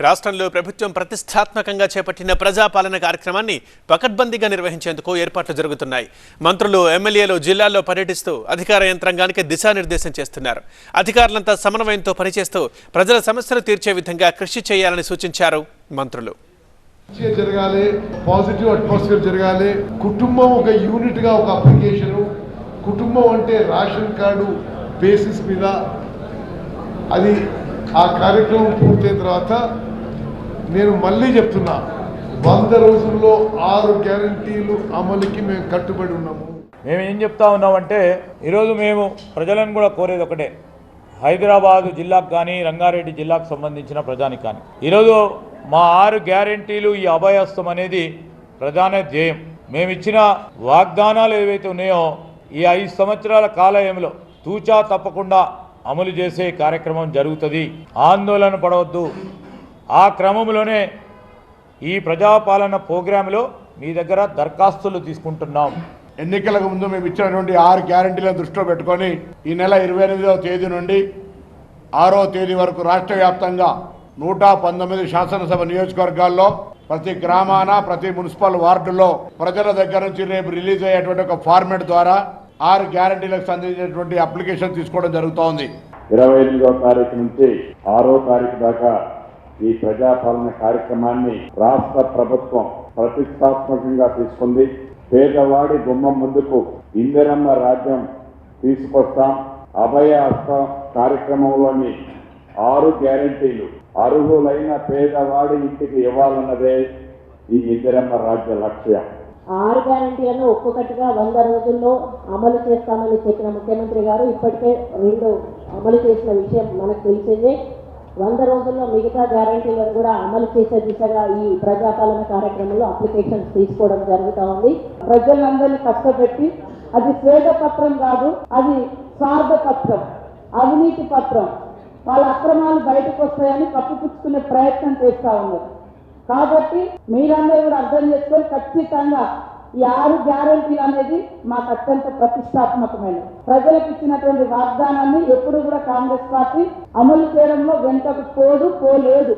రాష్ట్రంలో ప్రభుత్వం ప్రతిష్టాత్మకంగా చేపట్టిన ప్రజాపాలన కార్యక్రమాన్ని పకడ్బందీగా నిర్వహించేందుకు ఏర్పాట్లు జరుగుతున్నాయి. మంత్రులు ఎమ్మెల్యేలు జిల్లాల్లో పర్యటిస్తూ అధికార యంత్రాంగానికి దిశానిర్దేశం చేస్తున్నారు. అధికారులంతా సమన్వయంతో పనిచేస్తూ ప్రజల సమస్యలు తీర్చే విధంగా కృషి చేయాలని సూచించారు మంత్రులు. జరగాలి పాజిటివ్ అట్మాస్ఫియర్ జరగాలి. కుటుంబం ఒక యూనిట్గా ఒక అప్లికేషన్. కుటుంబం అంటే రేషన్ కార్డు బేసిస్ మీద. అది ఆ కార్యక్రమం పూర్తయిన తర్వాత నేను మళ్ళీ చెప్తున్నా వంద రోజుల్లో ఆరు గ్యారంటీలు అమలుకి మేము కట్టుబడి ఉన్నాము. మేము ఏం చెప్తా ఉన్నామంటే ఈరోజు మేము ప్రజలను కూడా కోరేది ఒకటే హైదరాబాదు జిల్లాకు కానీ రంగారెడ్డి జిల్లాకు సంబంధించిన ప్రజానికి కానీ. ఈరోజు మా ఆరు గ్యారంటీలు ఈ అభయస్తం అనేది ప్రధాన ధ్యేయం. మేము ఇచ్చిన వాగ్దానాలు ఏవైతే ఉన్నాయో ఈ ఐదు సంవత్సరాల కాలయంలో తూచా తప్పకుండా అమలు చేసే కార్యక్రమం జరుగుతుంది. ఆందోళన పడవద్దు. ఆ క్రమంలోనే ఈ ప్రజాపాలన ప్రోగ్రాంలో మీ దగ్గర దరఖాస్తులు తీసుకుంటున్నాం. ఎన్నికలకు ముందు మేము ఇచ్చినటువంటి ఆరు గ్యారంటీలను దృష్టిలో పెట్టుకొని ఈ నెల ఇరవై ఎనిమిదవ తేదీ నుండి ఆరో తేదీ వరకు రాష్ట్ర వ్యాప్తంగా నూట పంతొమ్మిది శాసనసభ నియోజకవర్గాల్లో ప్రతి గ్రామాన ప్రతి మున్సిపల్ వార్డులో ప్రజల దగ్గర నుంచి రేపు రిలీజ్ అయ్యేటువంటి ఒక ఫార్మెట్ ద్వారా ఆరు గ్యారంటీలకు సంబంధించినటువంటి అప్లికేషన్ తీసుకోవడం జరుగుతోంది. ఇరవై ఎనిమిదవ తారీఖు నుంచి ఆరో తారీఖు దాకా ఈ ప్రజాపాలన కార్యక్రమాన్ని రాష్ట్ర ప్రభుత్వం ప్రతిష్టాత్మకంగా తీసుకుంది. పేదవాడి గుమ్మం ముందుకు ఇందిరమ్మ రాజ్యం తీసుకొస్తాం. అభయ హస్త కార్యక్రమంలోని ఆరు గ్యారంటీలు అర్హులైన పేదవాడి ఇంటికి ఇవ్వాలన్నదే ఈ ఇందిరమ్మ రాజ్య లక్ష్యం. ఆరు గ్యారంటీలను ఒక్కొక్కటిగా వంద రోజుల్లో అమలు చేస్తామని చెప్పిన ముఖ్యమంత్రి గారు ఇప్పటికే రెండు అమలు చేసిన విషయం మనకు తెలిసిందే. వంద రోజుల్లో మిగతా గ్యారంటీలను కూడా అమలు చేసే దిశగా ఈ ప్రజాపాలన కార్యక్రమంలో అప్లికేషన్స్ తీసుకోవడం జరుగుతూ ఉంది. ప్రజలందరినీ కష్టపెట్టి అది స్వేద పత్రం కాదు అది స్వార్థ పత్రం అవినీతి పత్రం. వాళ్ళ అక్రమాలు బయటకు వస్తాయని కప్పుపుచ్చుకునే ప్రయత్నం చేస్తూ ఉన్నారు. కాబట్టి మీరందరూ కూడా అర్థం చేసుకొని ఖచ్చితంగా ఈ ఆరు గ్యారంటీలు అనేది మాకు అత్యంత ప్రతిష్టాత్మకమైన ప్రజలకు ఇచ్చినటువంటి వాగ్దానాన్ని ఎప్పుడు కూడా కాంగ్రెస్ పార్టీ అమలు చేయడంలో వెనుకకు పోదు పోలేదు.